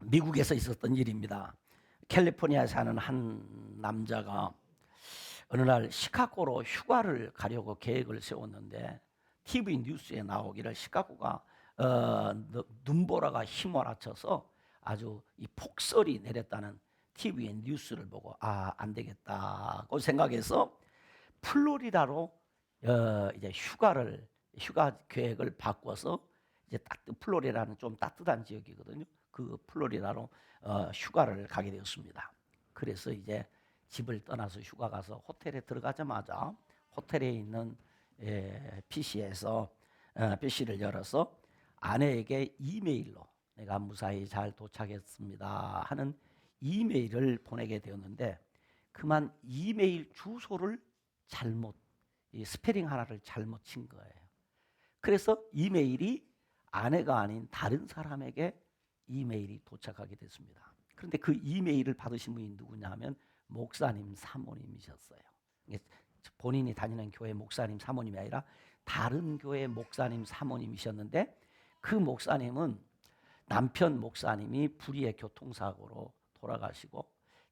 미국에서 있었던 일입니다. 캘리포니아에 사는 한 남자가 어느 날 시카고로 휴가를 가려고 계획을 세웠는데 TV 뉴스에 나오기를 시카고가 어, 너- 눈보라가 휘몰아쳐서 아주 이 폭설이 내렸다는 TV 뉴스를 보고 아 안 되겠다고 생각해서 플로리다로 어, 이제 휴가를 휴가 계획을 바꿔서 이제 따, 플로리다는 좀 따뜻한 지역이거든요. 그 플로리다로 어, 휴가를 가게 되었습니다. 그래서 이제 집을 떠나서 휴가 가서 호텔에 들어가자마자 호텔에 있는 에, PC에서 어, PC를 열어서 아내에게 이메일로 내가 무사히 잘 도착했습니다 하는 이메일을 보내게 되었는데 그만 이메일 주소를 잘못 이 스페링 하나를 잘못 친 거예요. 그래서 이메일이 아내가 아닌 다른 사람에게 이메일이 도착하게 됐습니다. 그런데 그 이메일을 받으신 분이 누구냐 하면 목사님 사모님이셨어요. 본인이 다니는 교회 목사님 사모님이 아니라 다른 교회 목사님 사모님이셨는데 그 목사님은 남편 목사님이 불의의 교통사고로 돌아가시고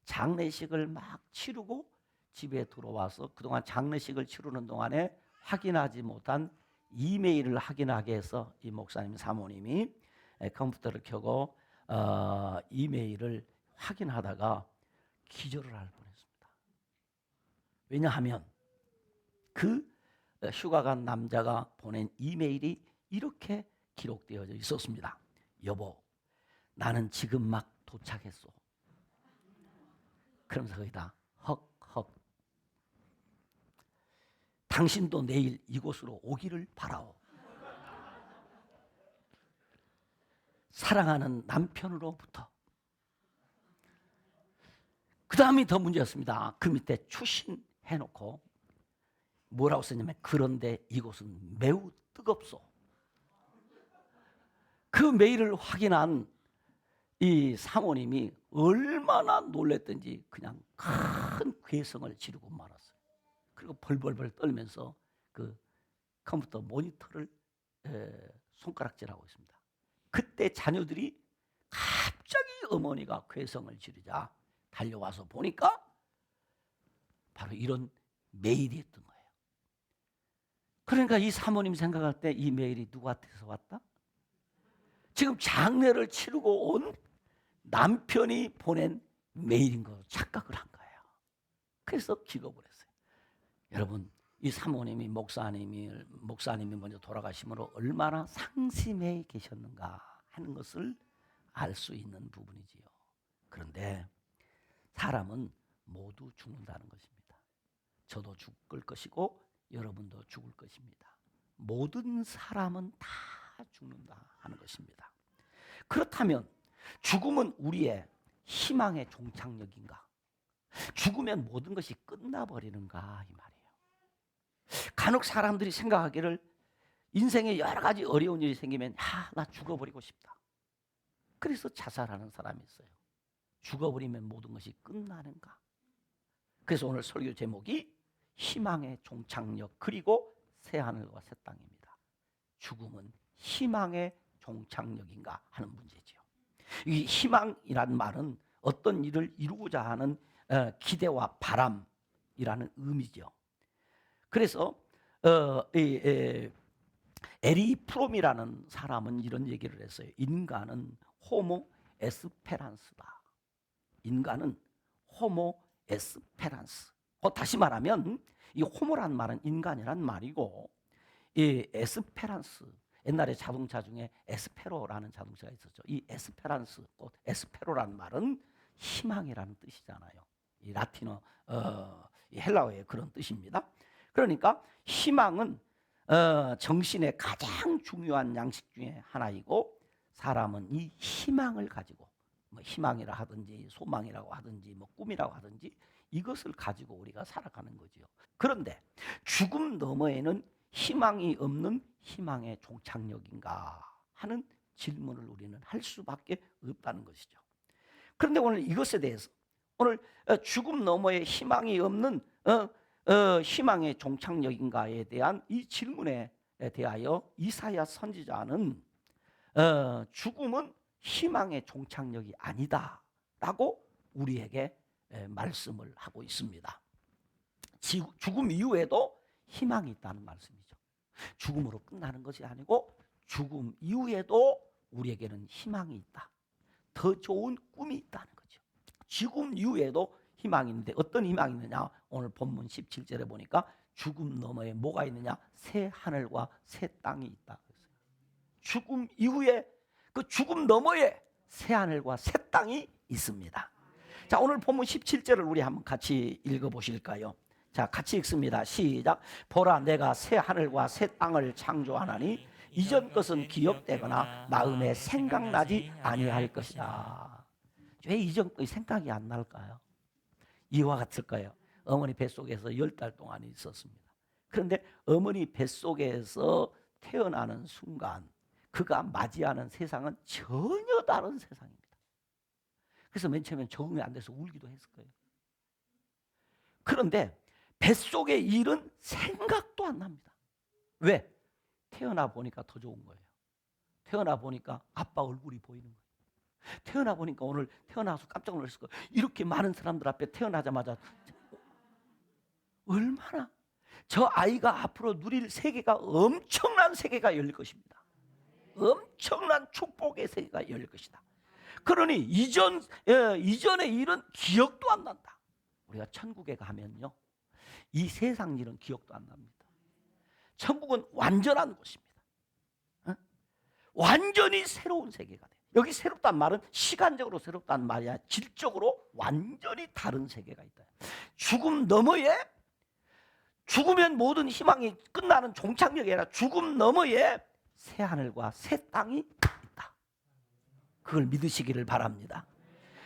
장례식을 막 치르고 집에 들어와서 그동안 장례식을 치르는 동안에 확인하지 못한 이메일을 확인하게 해서 이 목사님 사모님이 에, 컴퓨터를 켜고 어, 이메일을 확인하다가 기절을 할 뻔했습니다. 왜냐하면 그 어, 휴가 간 남자가 보낸 이메일이 이렇게 기록되어져 있었습니다. 여보, 나는 지금 막 도착했어. 그러면서 거기다 헉헉. 당신도 내일 이곳으로 오기를 바라오. 사랑하는 남편으로부터. 그 다음이 더 문제였습니다. 그 밑에 추신해놓고 뭐라고 썼냐면 그런데 이곳은 매우 뜨겁소. 그 메일을 확인한 이 사모님이 얼마나 놀랬던지 그냥 큰 괴성을 지르고 말았어요. 그리고 벌벌벌 떨면서 그 컴퓨터 모니터를 에, 손가락질하고 있습니다. 그때 자녀들이 갑자기 어머니가 괴성을 지르자 달려와서 보니까 바로 이런 메일이었던 거예요. 그러니까 이 사모님 생각할 때 이 메일이 누구한테서 왔다? 지금 장례를 치르고 온 남편이 보낸 메일인 거 착각을 한 거예요. 그래서 기겁을 했어요. 여러분, 이 사모님이 목사님이 목사님이 먼저 돌아가심으로 얼마나 상심해 계셨는가 하는 것을 알 수 있는 부분이지요. 그런데 사람은 모두 죽는다는 것입니다. 저도 죽을 것이고 여러분도 죽을 것입니다. 모든 사람은 다 죽는다 하는 것입니다. 그렇다면 죽음은 우리의 희망의 종착역인가? 죽으면 모든 것이 끝나버리는가 이 말이에요. 간혹 사람들이 생각하기를 인생에 여러 가지 어려운 일이 생기면 아, 나 죽어버리고 싶다. 그래서 자살하는 사람이 있어요. 죽어버리면 모든 것이 끝나는가? 그래서 오늘 설교 제목이 희망의 종착역 그리고 새 하늘과 새 땅입니다. 죽음은 희망의 종착역인가 하는 문제지요. 이 희망이란 말은 어떤 일을 이루고자 하는 어, 기대와 바람이라는 의미죠. 그래서 어, 이, 에, 에리 프롬이라는 사람은 이런 얘기를 했어요. 인간은 호모 에스페란스다. 인간은 호모 에스페란스. 어, 다시 말하면 이 호모란 말은 인간이란 말이고 이 에스페란스 옛날에 자동차 중에 에스페로라는 자동차가 있었죠. 이 에스페란스, 또 에스페로라는 말은 희망이라는 뜻이잖아요. 이 라틴어, 어, 이 헬라어의 그런 뜻입니다. 그러니까 희망은 어, 정신의 가장 중요한 양식 중에 하나이고 사람은 이 희망을 가지고 뭐 희망이라 하든지 소망이라고 하든지 뭐 꿈이라고 하든지 이것을 가지고 우리가 살아가는 거지요. 그런데 죽음 너머에는 희망이 없는 희망의 종착역인가 하는 질문을 우리는 할 수밖에 없다는 것이죠. 그런데 오늘 이것에 대해서 오늘 어, 죽음 너머에 희망이 없는 어, 어, 희망의 종착역인가에 대한 이 질문에 대하여 이사야 선지자는 어, 죽음은 희망의 종착역이 아니다라고 우리에게 에, 말씀을 하고 있습니다. 지- 죽음 이후에도 희망이 있다는 말씀이죠. 죽음으로 끝나는 것이 아니고 죽음 이후에도 우리에게는 희망이 있다. 더 좋은 꿈이 있다는 거죠. 죽음 이후에도 희망이 있는데 어떤 희망이 있느냐? 오늘 본문 17절에 보니까 죽음 너머에 뭐가 있느냐? 새 하늘과 새 땅이 있다. 죽음 이후에 그 죽음 너머에 새 하늘과 새 땅이 있습니다. 자, 오늘 본문 17절을 우리 한번 같이 읽어 보실까요? 자, 같이 읽습니다. 시작. 보라 내가 새 하늘과 새 땅을 창조하나니 이전 것은 기억되거나 마음에 생각나지 아니할 것이다. 왜 이전 것이 생각이 안 날까요? 이와 같을 거예요. 어머니 뱃속에서 열 달 동안 있었습니다. 그런데 어머니 뱃속에서 태어나는 순간 그가 맞이하는 세상은 전혀 다른 세상입니다. 그래서 맨 처음엔 적응이 안 돼서 울기도 했을 거예요. 그런데 뱃속의 일은 생각도 안 납니다. 왜? 태어나 보니까 더 좋은 거예요. 태어나 보니까 아빠 얼굴이 보이는 거예요. 태어나 보니까 오늘 태어나서 깜짝 놀랐을 거예요. 이렇게 많은 사람들 앞에 태어나자마자 얼마나 저 아이가 앞으로 누릴 세계가 엄청난 세계가 열릴 것입니다. 엄청난 축복의 세계가 열릴 것이다. 그러니 이전 예, 이전의 일은 기억도 안 난다. 우리가 천국에 가면요, 이 세상 일은 기억도 안 납니다. 천국은 완전한 곳입니다. 어? 완전히 새로운 세계가 돼. 여기 새롭단 말은 시간적으로 새롭단 말이 야. 질적으로 완전히 다른 세계가 있다. 죽음 너머에 죽으면 모든 희망이 끝나는 종착역이 아니라 죽음 너머에 새 하늘과 새 땅이 있다. 그걸 믿으시기를 바랍니다.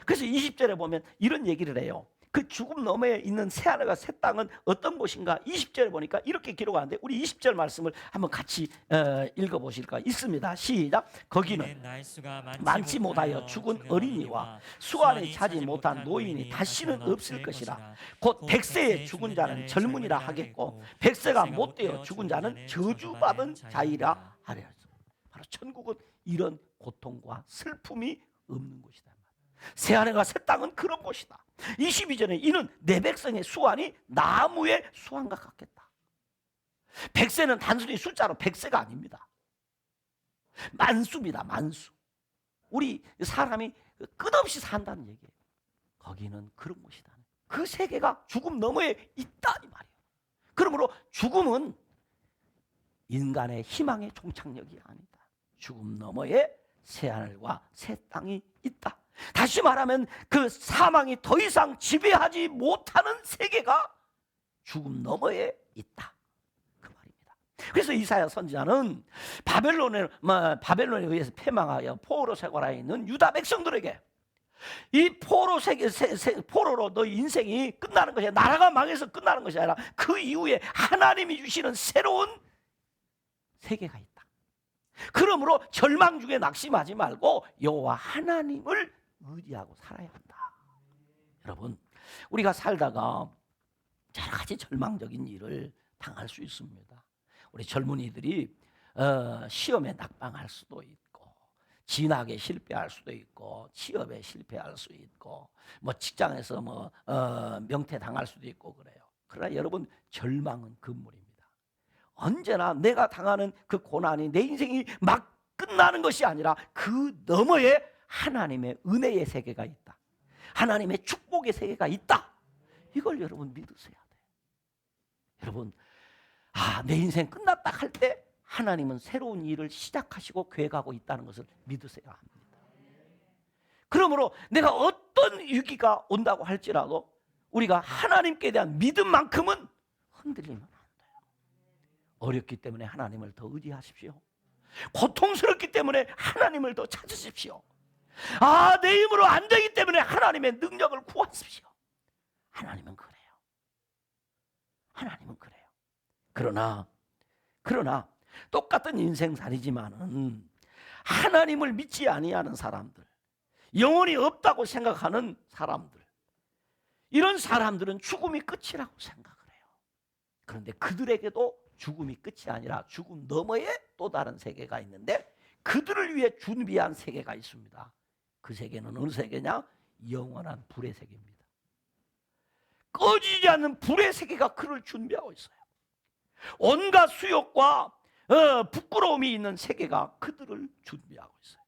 그래서 20절에 보면 이런 얘기를 해요. 그 죽음 너머에 있는 새 하늘과 새 땅은 어떤 곳인가? 20절에 보니까 이렇게 기록하는데 우리 20절 말씀을 한번 같이 어, 읽어 보실까? 있습니다. 시작. 거기는 많지 못하여 죽은 어린이와 수완이 차지 못한 노인이 다시는 없을 것이라. 곧 백세에 죽은 자는 젊은이라 하겠고 백세가 못 되어 죽은 자는 저주받은 자이라 하려. 바로 천국은 이런 고통과 슬픔이 없는 곳이다. 새 하늘과 새 땅은 그런 곳이다. 22절에 이는 내 백성의 수완이 나무의 수완과 같겠다. 백세는 단순히 숫자로 백세가 아닙니다. 만수입니다. 만수. 우리 사람이 끝없이 산다는 얘기예요. 거기는 그런 곳이다. 그 세계가 죽음 너머에 있다 이 말이에요. 그러므로 죽음은 인간의 희망의 종착역이 아니다. 죽음 너머에 새 하늘과 새 땅이 있다. 다시 말하면 그 사망이 더 이상 지배하지 못하는 세계가 죽음 너머에 있다. 그 말입니다. 그래서 이사야 선지자는 바벨론에 뭐, 바벨론에 의해서 패망하여 포로 생활하에 있는 유다 백성들에게 이 포로 세계 세, 세, 포로로 너 인생이 끝나는 것이 나라가 망해서 끝나는 것이 아니라 그 이후에 하나님이 주시는 새로운 세계가 있다. 그러므로 절망 중에 낙심하지 말고 여호와 하나님을 의지하고 살아야 한다. 여러분, 우리가 살다가 여러 가지 절망적인 일을 당할 수 있습니다. 우리 젊은이들이 어, 시험에 낙방할 수도 있고, 진학에 실패할 수도 있고, 취업에 실패할 수 있고, 뭐 직장에서 뭐 어, 명퇴 당할 수도 있고 그래요. 그러나 여러분 절망은 금물입니다. 언제나 내가 당하는 그 고난이 내 인생이 막 끝나는 것이 아니라 그 너머에 하나님의 은혜의 세계가 있다. 하나님의 축복의 세계가 있다. 이걸 여러분 믿으셔야 돼요. 여러분, 아, 내 인생 끝났다 할 때 하나님은 새로운 일을 시작하시고 계획하고 있다는 것을 믿으셔야 합니다. 그러므로 내가 어떤 위기가 온다고 할지라도 우리가 하나님께 대한 믿음만큼은 흔들리면 안 돼요. 어렵기 때문에 하나님을 더 의지하십시오. 고통스럽기 때문에 하나님을 더 찾으십시오. 아, 내 힘으로 안 되기 때문에 하나님의 능력을 구하십시오. 하나님은 그래요. 하나님은 그래요. 그러나, 그러나, 똑같은 인생살이지만은 하나님을 믿지 아니하는 사람들, 영혼이 없다고 생각하는 사람들, 이런 사람들은 죽음이 끝이라고 생각을 해요. 그런데 그들에게도 죽음이 끝이 아니라 죽음 너머에 또 다른 세계가 있는데 그들을 위해 준비한 세계가 있습니다. 그 세계는 어느 세계냐? 영원한 불의 세계입니다. 꺼지지 않는 불의 세계가 그를 준비하고 있어요. 온갖 수욕과 어, 부끄러움이 있는 세계가 그들을 준비하고 있어요.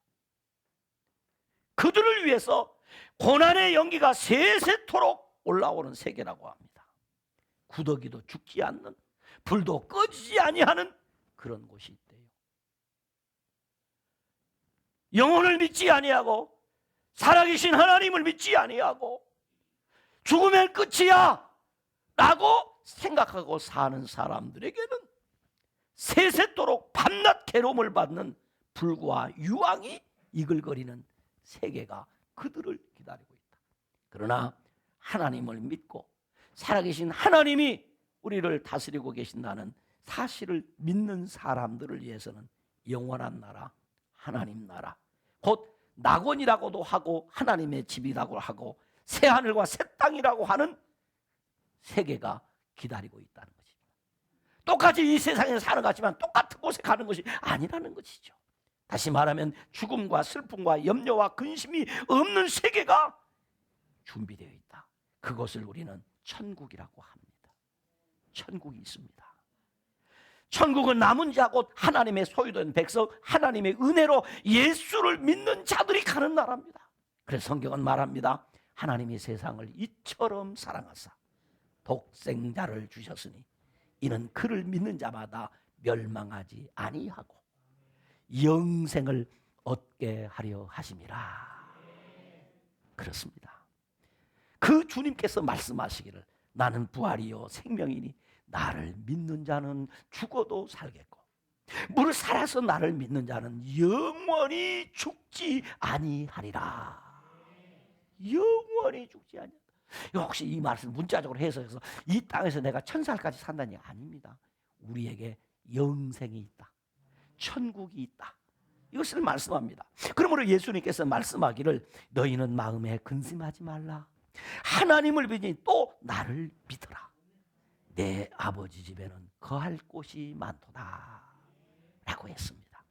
그들을 위해서 고난의 연기가 세세토록 올라오는 세계라고 합니다. 구더기도 죽지 않는 불도 꺼지지 아니하는 그런 곳이 있대요. 영혼을 믿지 아니하고 살아계신 하나님을 믿지 아니하고 죽으면 끝이야 라고 생각하고 사는 사람들에게는 세세토록 밤낮 괴로움을 받는 불과 유황이 이글거리는 세계가 그들을 기다리고 있다. 그러나 하나님을 믿고 살아계신 하나님이 우리를 다스리고 계신다는 사실을 믿는 사람들을 위해서는 영원한 나라, 하나님 나라, 곧 낙원이라고도 하고 하나님의 집이라고 하고 새 하늘과 새 땅이라고 하는 세계가 기다리고 있다는 것입니다. 똑같이 이 세상에 같지만 똑같은 곳에 가는 것이 아니라는 것이죠. 다시 말하면 죽음과 슬픔과 염려와 근심이 없는 세계가 준비되어 있다. 그것을 우리는 천국이라고 합니다. 천국이 있습니다. 천국은 남은 자 곧 하나님의 소유된 백성, 하나님의 은혜로 예수를 믿는 자들이 가는 나라입니다. 그래서 성경은 말합니다. 하나님이 세상을 이처럼 사랑하사 독생자를 주셨으니 이는 그를 믿는 자마다 멸망하지 아니하고 영생을 얻게 하려 하심이라. 그렇습니다. 그 주님께서 말씀하시기를 나는 부활이요 생명이니 나를 믿는 자는 죽어도 살겠고 무릇 살아서 나를 믿는 자는 영원히 죽지 아니하리라. 영원히 죽지 아니하리라. 혹시 이 말씀 문자적으로 해석해서 이 땅에서 내가 천살까지 산다니 아닙니다. 우리에게 영생이 있다. 천국이 있다. 이것을 말씀합니다. 그러므로 예수님께서 말씀하기를 너희는 마음에 근심하지 말라. 하나님을 믿으니 또 나를 믿어라. 내 아버지 집에는 거할 곳이 많도다. 라고 했습니다.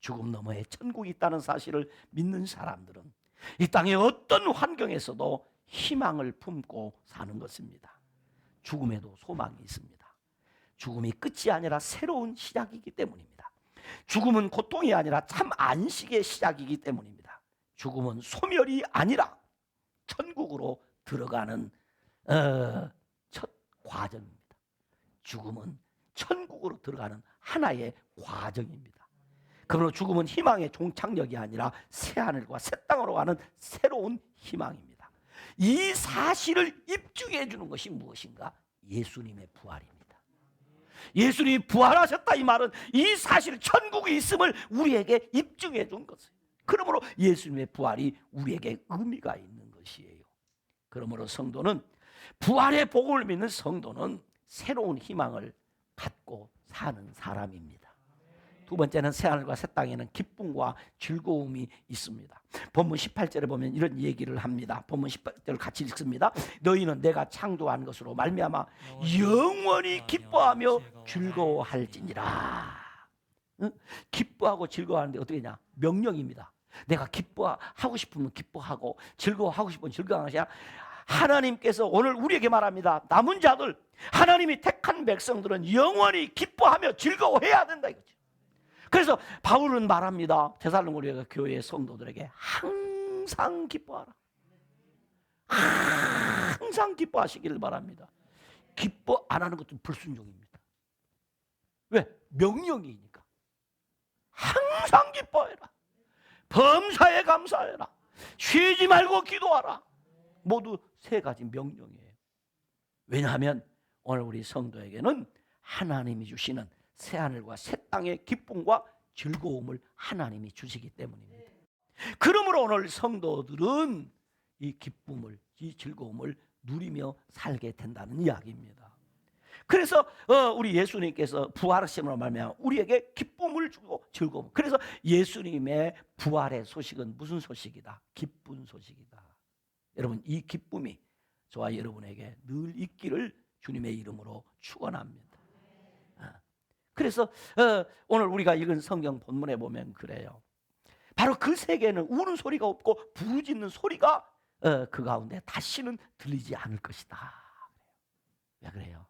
죽음 너머에 천국이 있다는 사실을 믿는 사람들은 이 땅의 어떤 환경에서도 희망을 품고 사는 것입니다. 죽음에도 소망이 있습니다. 죽음이 끝이 아니라 새로운 시작이기 때문입니다. 죽음은 고통이 아니라 참 안식의 시작이기 때문입니다. 죽음은 소멸이 아니라 천국으로 들어가는 어, 첫 과정입니다. 죽음은 천국으로 들어가는 하나의 과정입니다. 그러므로 죽음은 희망의 종착역이 아니라 새 하늘과 새 땅으로 가는 새로운 희망입니다. 이 사실을 입증해 주는 것이 무엇인가? 예수님의 부활입니다. 예수님이 부활하셨다 이 말은 이 사실 천국이 있음을 우리에게 입증해 준 것이에요. 그러므로 예수님의 부활이 우리에게 의미가 있는 것이에요. 그러므로 성도는 부활의 복을 믿는 성도는 새로운 희망을 갖고 사는 사람입니다. 두 번째는 새하늘과 새 땅에는 기쁨과 즐거움이 있습니다. 본문 18절에 보면 이런 얘기를 합니다. 본문 18절을 같이 읽습니다. 너희는 내가 창조한 것으로 말미암아 영원히 기뻐하며 즐거워할지니라. 응? 기뻐하고 즐거워하는데 어떻게 냐 명령입니다. 내가 기뻐하고 싶으면 기뻐하고 즐거워하고 싶으면 즐거워하냐? 하나님께서 오늘 우리에게 말합니다. 남은 자들 하나님이 택한 백성들은 영원히 기뻐하며 즐거워해야 된다 이거죠. 그래서 바울은 말합니다. 데살로니가 교회 성도들에게 항상 기뻐하라. 항상 기뻐하시기를 바랍니다. 기뻐 안 하는 것은 불순종입니다. 왜? 명령이니까. 항상 기뻐해라. 범사에 감사해라. 쉬지 말고 기도하라. 모두 세 가지 명령이에요. 왜냐하면 오늘 우리 성도에게는 하나님이 주시는 새 하늘과 새 땅의 기쁨과 즐거움을 하나님이 주시기 때문입니다. 그러므로 오늘 성도들은 이 기쁨을, 이 즐거움을 누리며 살게 된다는 이야기입니다. 그래서 어, 우리 예수님께서 부활하심으로 말미암아 우리에게 기쁨을 주고 즐거움. 그래서 예수님의 부활의 소식은 무슨 소식이다? 기쁜 소식이다. 여러분 이 기쁨이 저와 여러분에게 늘 있기를 주님의 이름으로 축원합니다. 그래서 어, 오늘 우리가 읽은 성경 본문에 보면 그래요. 바로 그 세계는 우는 소리가 없고 부르짖는 소리가 어, 그 가운데 다시는 들리지 않을 것이다. 왜 그래요?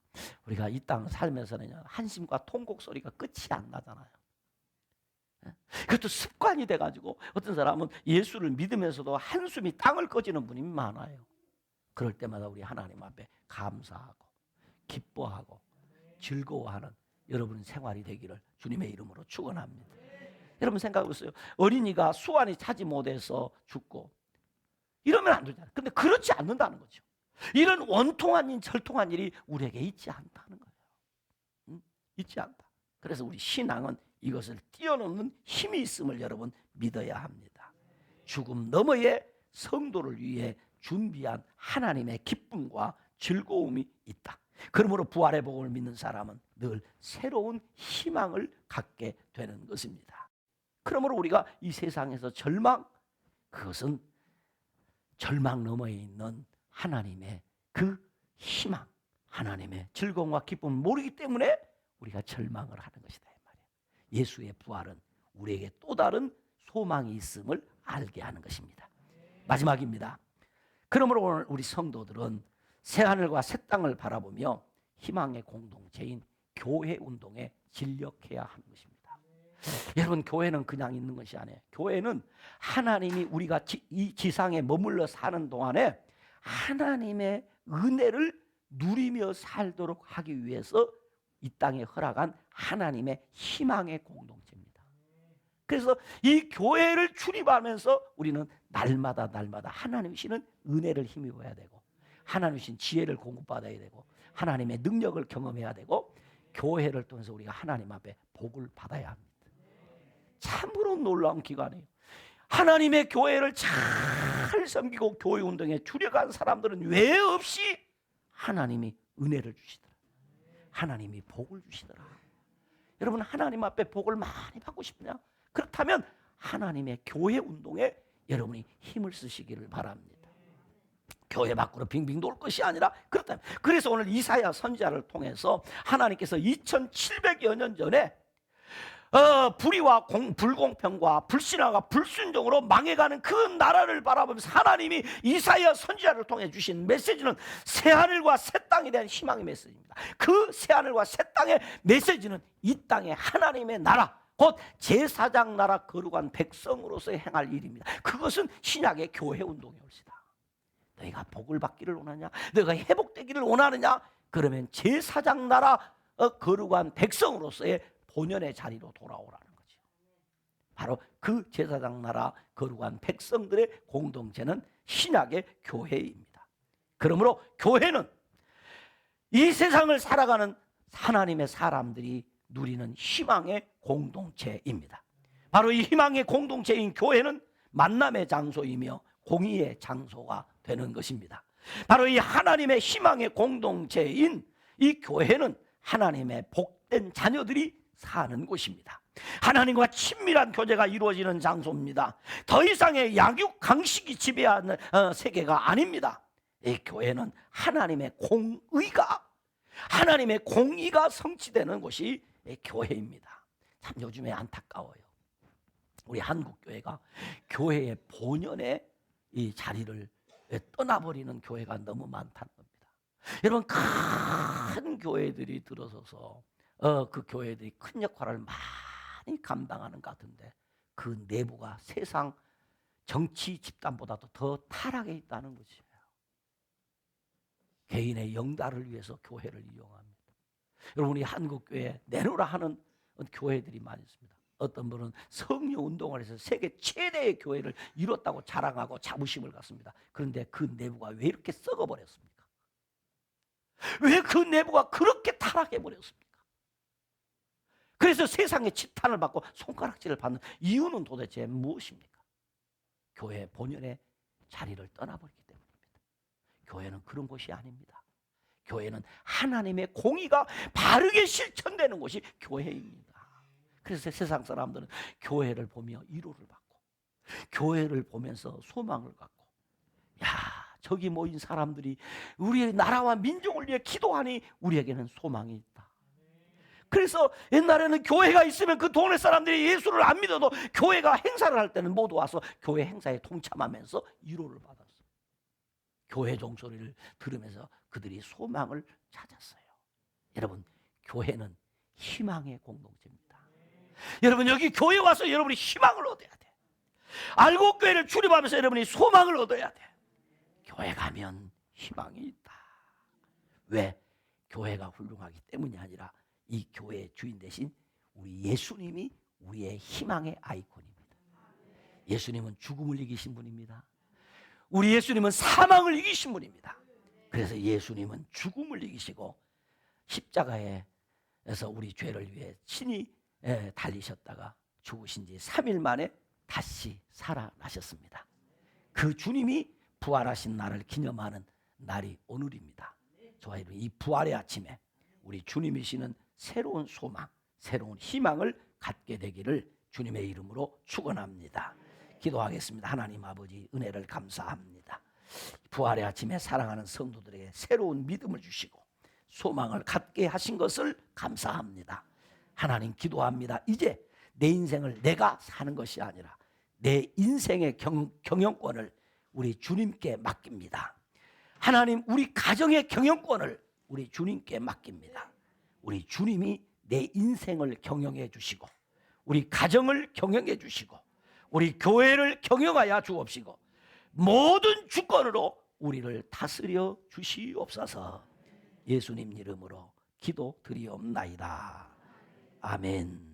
우리가 이 땅 살면서는 한심과 통곡 소리가 끝이 안 나잖아요. 예? 그것도 습관이 돼가지고 어떤 사람은 예수를 믿으면서도 한숨이 땅을 꺼지는 분이 많아요. 그럴 때마다 우리 하나님 앞에 감사하고 기뻐하고 즐거워하는 여러분 생활이 되기를 주님의 이름으로 축원합니다. 여러분 생각해 보세요. 어린이가 수완이 차지 못해서 죽고 이러면 안 되잖아요. 근데 그렇지 않는다는 거죠. 이런 원통한 일, 절통한 일이 우리에게 있지 않다는 거예요. 응? 있지 않다. 그래서 우리 신앙은 이것을 뛰어넘는 힘이 있음을 여러분 믿어야 합니다. 죽음 너머의 성도를 위해 준비한 하나님의 기쁨과 즐거움이 있다. 그러므로 부활의 복음을 믿는 사람은 늘 새로운 희망을 갖게 되는 것입니다. 그러므로 우리가 이 세상에서 절망 그것은 절망 너머에 있는 하나님의 그 희망, 하나님의 즐거움과 기쁨을 모르기 때문에 우리가 절망을 하는 것이다 이 말이에요. 예수의 부활은 우리에게 또 다른 소망이 있음을 알게 하는 것입니다. 마지막입니다. 그러므로 오늘 우리 성도들은 새 하늘과 새 땅을 바라보며 희망의 공동체인 교회 운동에 진력해야 하는 것입니다. 여러분 교회는 그냥 있는 것이 아니에요. 교회는 하나님이 우리가 지, 이 지상에 머물러 사는 동안에 하나님의 은혜를 누리며 살도록 하기 위해서 이 땅에 허락한 하나님의 희망의 공동체입니다. 그래서 이 교회를 출입하면서 우리는 날마다 날마다 하나님 주시는 은혜를 힘입어야 되고 하나님 주신 지혜를 공급받아야 되고 하나님의 능력을 경험해야 되고 교회를 통해서 우리가 하나님 앞에 복을 받아야 합니다. 참으로 놀라운 기간이에요. 하나님의 교회를 잘 섬기고 교회 운동에 주력한 사람들은 왜 없이 하나님이 은혜를 주시더라. 하나님이 복을 주시더라. 여러분 하나님 앞에 복을 많이 받고 싶냐? 그렇다면 하나님의 교회 운동에 여러분이 힘을 쓰시기를 바랍니다. 교회 밖으로 빙빙 돌 것이 아니라 그렇다면 그래서 오늘 이사야 선지자를 통해서 하나님께서 2700여 년 전에 어, 불의와 공, 불공평과 불신화가 불순종으로 망해가는 그 나라를 바라보면서 하나님이 이사야 선지자를 통해 주신 메시지는 새하늘과 새 땅에 대한 희망의 메시지입니다. 그 새하늘과 새 땅의 메시지는 이 땅의 하나님의 나라 곧 제사장 나라 거룩한 백성으로서 행할 일입니다. 그것은 신약의 교회 운동의 올시다. 너희가 복을 받기를 원하냐? 너희가 회복되기를 원하느냐? 그러면 제사장 나라 어, 거룩한 백성으로서의 본연의 자리로 돌아오라는 거죠. 바로 그 제사장 나라 거룩한 백성들의 공동체는 신약의 교회입니다. 그러므로 교회는 이 세상을 살아가는 하나님의 사람들이 누리는 희망의 공동체입니다. 바로 이 희망의 공동체인 교회는 만남의 장소이며 공의의 장소가 되는 것입니다. 바로 이 하나님의 희망의 공동체인 이 교회는 하나님의 복된 자녀들이 사는 곳입니다. 하나님과 친밀한 교제가 이루어지는 장소입니다. 더 이상의 약육 강식이 지배하는 어, 세계가 아닙니다. 이 교회는 하나님의 공의가 하나님의 공의가 성취되는 곳이 교회입니다. 참 요즘에 안타까워요. 우리 한국 교회가 교회의 본연의 이 자리를 떠나버리는 교회가 너무 많다는 겁니다. 여러분 큰 교회들이 들어서서 어, 그 교회들이 큰 역할을 많이 감당하는 것 같은데 그 내부가 세상 정치 집단보다도 더 타락해 있다는 것이에요. 개인의 영달을 위해서 교회를 이용합니다. 여러분이 한국 교회 내놓으라 하는 교회들이 많이 있습니다. 어떤 분은 성령 운동을 해서 세계 최대의 교회를 이뤘다고 자랑하고 자부심을 갖습니다. 그런데 그 내부가 왜 이렇게 썩어버렸습니까? 왜 그 내부가 그렇게 타락해 버렸습니까? 그래서 세상에 치탄을 받고 손가락질을 받는 이유는 도대체 무엇입니까? 교회 본연의 자리를 떠나버리기 때문입니다. 교회는 그런 곳이 아닙니다. 교회는 하나님의 공의가 바르게 실천되는 곳이 교회입니다. 그래서 세상 사람들은 교회를 보며 위로를 받고 교회를 보면서 소망을 갖고 야 저기 모인 사람들이 우리의 나라와 민족을 위해 기도하니 우리에게는 소망이. 그래서 옛날에는 교회가 있으면 그 동네 사람들이 예수를 안 믿어도 교회가 행사를 할 때는 모두 와서 교회 행사에 동참하면서 위로를 받았어요. 교회 종소리를 들으면서 그들이 소망을 찾았어요. 여러분, 교회는 희망의 공동체입니다. 여러분, 여기 교회 와서 여러분이 희망을 얻어야 돼. 알고 교회를 출입하면서 여러분이 소망을 얻어야 돼. 교회 가면 희망이 있다. 왜? 교회가 훌륭하기 때문이 아니라 이 교회의 주인 대신 우리 예수님이 우리의 희망의 아이콘입니다. 예수님은 죽음을 이기신 분입니다. 우리 예수님은 사망을 이기신 분입니다. 그래서 예수님은 죽음을 이기시고 십자가에서 우리 죄를 위해 친히 예, 달리셨다가 죽으신 지 3일 만에 다시 살아나셨습니다. 그 주님이 부활하신 날을 기념하는 날이 오늘입니다. 저와 여러분 이 부활의 아침에 우리 주님이시는 새로운 소망, 새로운 희망을 갖게 되기를 주님의 이름으로 축원합니다. 기도하겠습니다. 하나님 아버지 은혜를 감사합니다. 부활의 아침에 사랑하는 성도들에게 새로운 믿음을 주시고 소망을 갖게 하신 것을 감사합니다. 하나님 기도합니다. 이제 내 인생을 내가 사는 것이 아니라 내 인생의 경, 경영권을 우리 주님께 맡깁니다. 하나님 우리 가정의 경영권을 우리 주님께 맡깁니다. 우리 주님이 내 인생을 경영해 주시고 우리 가정을 경영해 주시고 우리 교회를 경영하여 주옵시고 모든 주권으로 우리를 다스려 주시옵소서. 예수님 이름으로 기도 드리옵나이다. 아멘.